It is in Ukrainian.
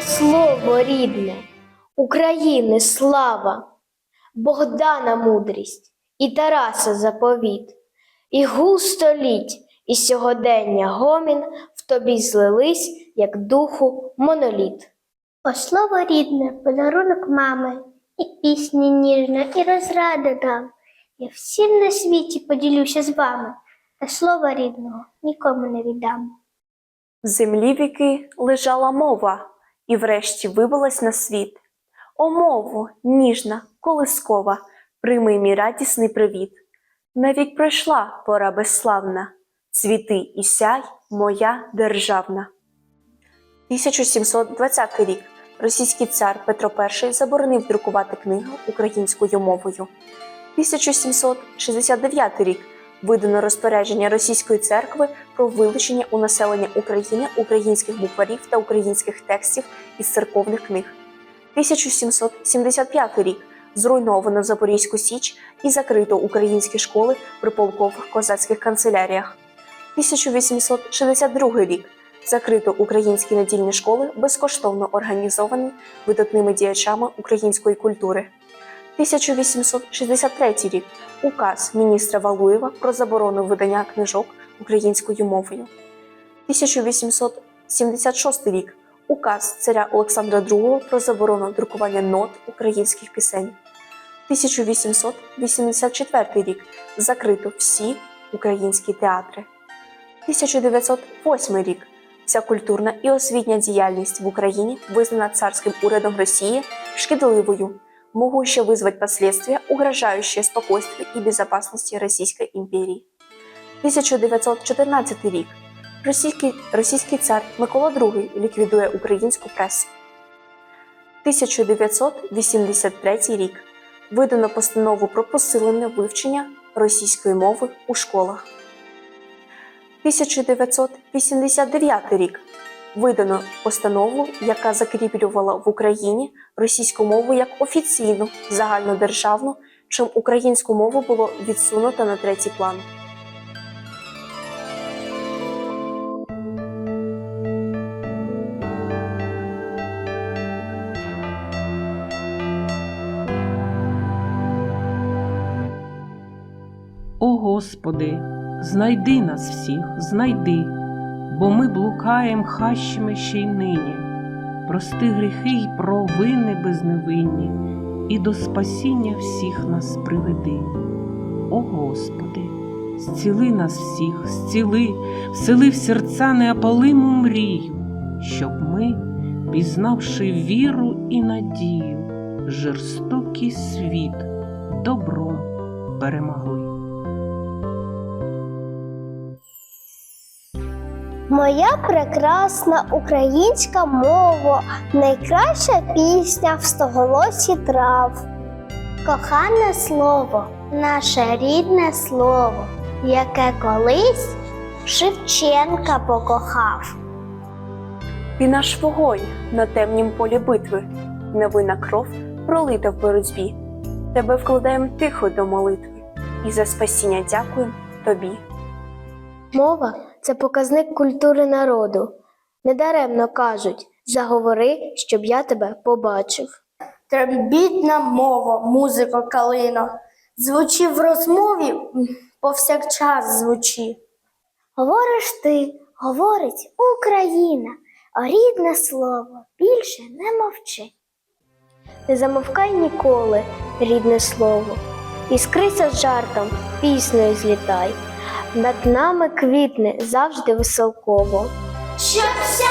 слово рідне, України слава, Богдана мудрість і Тараса заповіт, і гул століть, і сьогодення гомін в тобі злились, як духу моноліт. О слово рідне, подарунок мами, і пісня ніжна, і розрада дам. Я всім на світі поділюся з вами, та слова рідного нікому не віддам. В землі віки лежала мова, і врешті вибилась на світ. О, мову, ніжна, колискова, прийми мій радісний привіт. Навік пройшла пора безславна, цвіти і сяй моя державна. 1720 рік російський цар Петро І заборонив друкувати книги українською мовою. 1769 рік видано розпорядження Російської церкви про вилучення у населення України українських букварів та українських текстів із церковних книг. 1775 рік зруйновано Запорізьку Січ і закрито українські школи при полкових козацьких канцеляріях. 1862 рік закрито українські недільні школи, безкоштовно організовані видатними діячами української культури. 1863 рік указ міністра Валуєва про заборону видання книжок українською мовою. 1876 рік указ царя Олександра II про заборону друкування нот українських пісень. 1884 рік закрито всі українські театри. 1908 рік вся культурна і освітня діяльність в Україні визнана царським урядом Росії шкідливою, могуща вызвать последствия, угрожающие спокойствию и безопасности Российской империи. 1914 рік російський, російський цар Микола II ліквідує українську пресу. 1983 рік видано постанову про посилене вивчення російської мови у школах. 1989 рік видано постанову, яка закріплювала в Україні російську мову як офіційну загальнодержавну, чим українську мову було відсунуто на третій план. О Господи, знайди нас всіх, знайди, бо ми блукаєм хащами ще й нині. Прости гріхи й провини безневинні, і до спасіння всіх нас приведи. О Господи, зціли нас всіх, зціли, всели в серця неопалиму мрію, щоб ми, пізнавши віру і надію, жорстокий світ добром перемогли. Моя прекрасна українська мова, найкраща пісня в стоголосі трав. Кохане слово, наше рідне слово, яке колись Шевченка покохав. Ти наш вогонь на темнім полі битви, невинна кров пролита в боротьбі. Тебе вкладаєм тихо до молитви, і за спасіння дякуємо тобі. Мова це показник культури народу. Недаремно кажуть заговори, щоб я тебе побачив. Трембітна мова, музика калино, звучи в розмові, повсякчас звучи. Говориш ти, говорить Україна, а рідне слово більше не мовчи. Не замовкай ніколи, рідне слово, іскрися з жартом, піснею злітай. Над нами квітне завжди веселково. Щоб сяяв